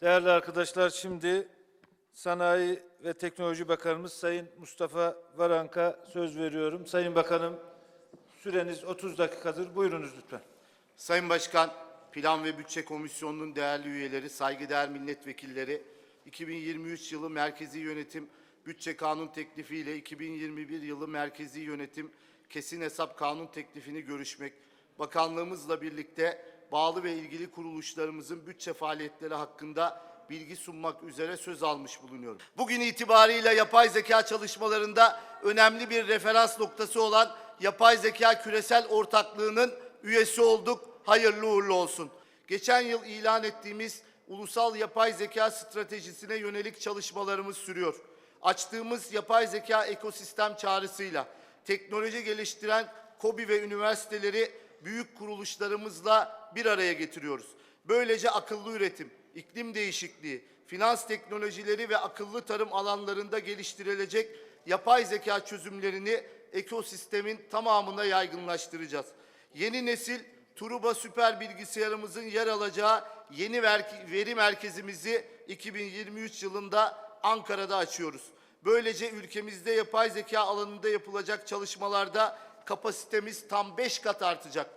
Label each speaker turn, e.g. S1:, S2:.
S1: Değerli arkadaşlar şimdi Sanayi ve Teknoloji Bakanımız Sayın Mustafa Varank'a söz veriyorum. Sayın Bakanım süreniz 30 dakikadır. Buyurunuz lütfen.
S2: Sayın Başkan, Plan ve Bütçe Komisyonu'nun değerli üyeleri, saygıdeğer milletvekilleri, 2023 yılı merkezi yönetim Bütçe Kanun Teklifi ile 2021 yılı Merkezi Yönetim Kesin Hesap Kanun Teklifini görüşmek, bakanlığımızla birlikte bağlı ve ilgili kuruluşlarımızın bütçe faaliyetleri hakkında bilgi sunmak üzere söz almış bulunuyorum. Bugün itibarıyla yapay zeka çalışmalarında önemli bir referans noktası olan Yapay Zeka Küresel Ortaklığı'nın üyesi olduk. Hayırlı uğurlu olsun. Geçen yıl ilan ettiğimiz ulusal yapay zeka stratejisine yönelik çalışmalarımız sürüyor. Açtığımız yapay zeka ekosistem çağrısıyla teknoloji geliştiren KOBİ ve üniversiteleri büyük kuruluşlarımızla bir araya getiriyoruz. Böylece akıllı üretim, iklim değişikliği, finans teknolojileri ve akıllı tarım alanlarında geliştirilecek yapay zeka çözümlerini ekosistemin tamamına yaygınlaştıracağız. Yeni nesil Truba süper bilgisayarımızın yer alacağı yeni ver- veri merkezimizi 2023 yılında Ankara'da açıyoruz. Böylece ülkemizde yapay zeka alanında yapılacak çalışmalarda kapasitemiz tam 5 kat artacak.